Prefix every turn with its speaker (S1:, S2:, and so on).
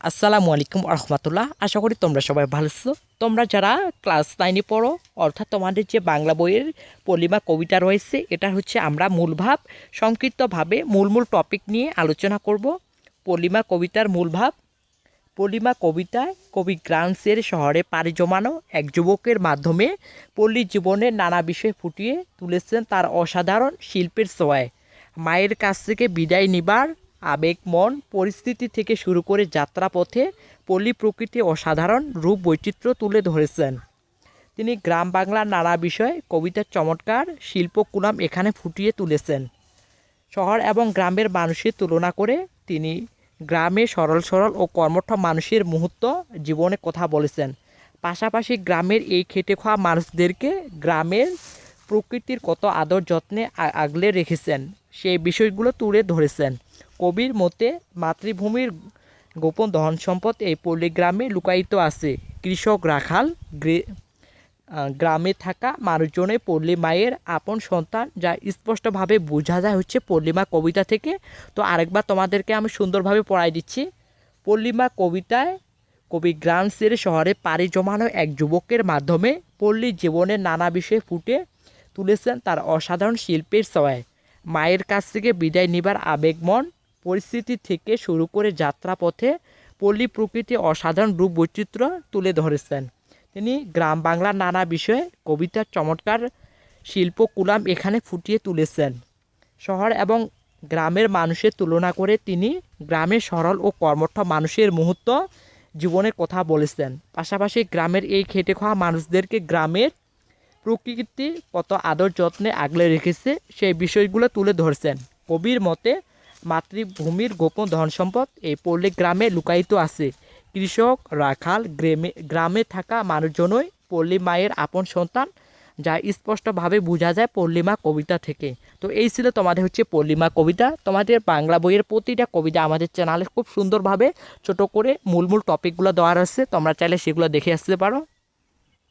S1: আসসালামু আলাইকুম রহমতুল্লাহ। আশা করি তোমরা সবাই ভালো আছো। তোমরা যারা ক্লাস নাইনে পড়ো, অর্থাৎ তোমাদের যে বাংলা বইয়ের পলিমা কবিতা রয়েছে, এটা হচ্ছে আমরা মূলভাব সংক্ষিপ্তভাবে মূল মূল টপিক নিয়ে আলোচনা করব। পলিমা কবিতার মূলভাব পলিমা কবিতায় কবি গ্রান্সের শহরে পাড়ি জমানো এক যুবকের মাধ্যমে পল্লী জীবনের নানা বিষয় ফুটিয়ে তুলেছেন তার অসাধারণ শিল্পের ছোঁয়ায়। মায়ের কাছ থেকে বিদায় নিবার আবেগ, মন, পরিস্থিতি থেকে শুরু করে যাত্রাপথে পল্লী প্রকৃতি অসাধারণ রূপ বৈচিত্র্য তুলে ধরেছেন। তিনি গ্রাম বাংলার নানা বিষয় কবিতার চমৎকার শিল্পকুলাম এখানে ফুটিয়ে তুলেছেন। শহর এবং গ্রামের মানুষের তুলনা করে তিনি গ্রামে সরল সরল ও কর্মঠ মানুষের মুহূর্ত জীবনে কথা বলেছেন। পাশাপাশি গ্রামের এই খেটে খাওয়া মানুষদেরকে গ্রামের প্রকৃতির কত আদর যত্নে আগলে রেখেছেন, সেই বিষয়গুলো তুলে ধরেছেন। কবির মতে মাতৃভূমির গোপন ধন সম্পদ এই পল্লী গ্রামে লুকায়িত আছে। কৃষক রাখাল গ্রে- গ্রামে থাকা মানুষজনের পল্লী মায়ের আপন সন্তান, যা স্পষ্টভাবে বোঝা যায় হচ্ছে পল্লীমা কবিতা থেকে। তো আরেকবার তোমাদেরকে আমি সুন্দরভাবে পড়াই দিচ্ছি। পল্লীমা কবিতায় কবি গ্রাম গ্রামসের শহরে পাড়ি জমানো এক যুবকের মাধ্যমে পল্লী জীবনের নানা বিষয়ে ফুটে তুলেছেন তার অসাধারণ শিল্পের ছোঁয়ায় মায়ের কাছ থেকে বিদায় নিবার আবেগমন পরিস্থিতি থেকে শুরু করে যাত্রাপথে পল্লী প্রকৃতি অসাধারণ রূপ বৈচিত্র্য তুলে ধরেছেন। তিনি গ্রাম বাংলার নানা বিষয়ে কবিতার চমৎকার শিল্পকুলাম এখানে ফুটিয়ে তুলেছেন। শহর এবং গ্রামের মানুষের তুলনা করে তিনি গ্রামের সরল ও কর্মঠ মানুষের মুহূর্ত জীবনের কথা বলেছেন। পাশাপাশি গ্রামের এই খেটে খাওয়া মানুষদেরকে গ্রামের প্রকৃতি কত আদর যত্নে আগলে রেখেছে, সেই বিষয়গুলো তুলে ধরছেন। কবির মতে মাতৃভূমির গোপন ধন সম্পদ এই পল্লী গ্রামে লুকায়িত আছে। কৃষক, রাখাল গ্রামে গ্রামে থাকা মানুষজনই পল্লী মায়ের আপন সন্তান, যা স্পষ্টভাবে বোঝা যায় পল্লিমা কবিতা থেকে। তো এই ছিল তোমাদের হচ্ছে পল্লিমা কবিতা। তোমাদের বাংলা বইয়ের প্রতিটা কবিতা আমাদের চ্যানেলে খুব সুন্দরভাবে ছোট করে মূল মূল টপিকগুলো দেওয়া রয়েছে তোমরা চাইলে সেগুলো দেখে আসতে পারো।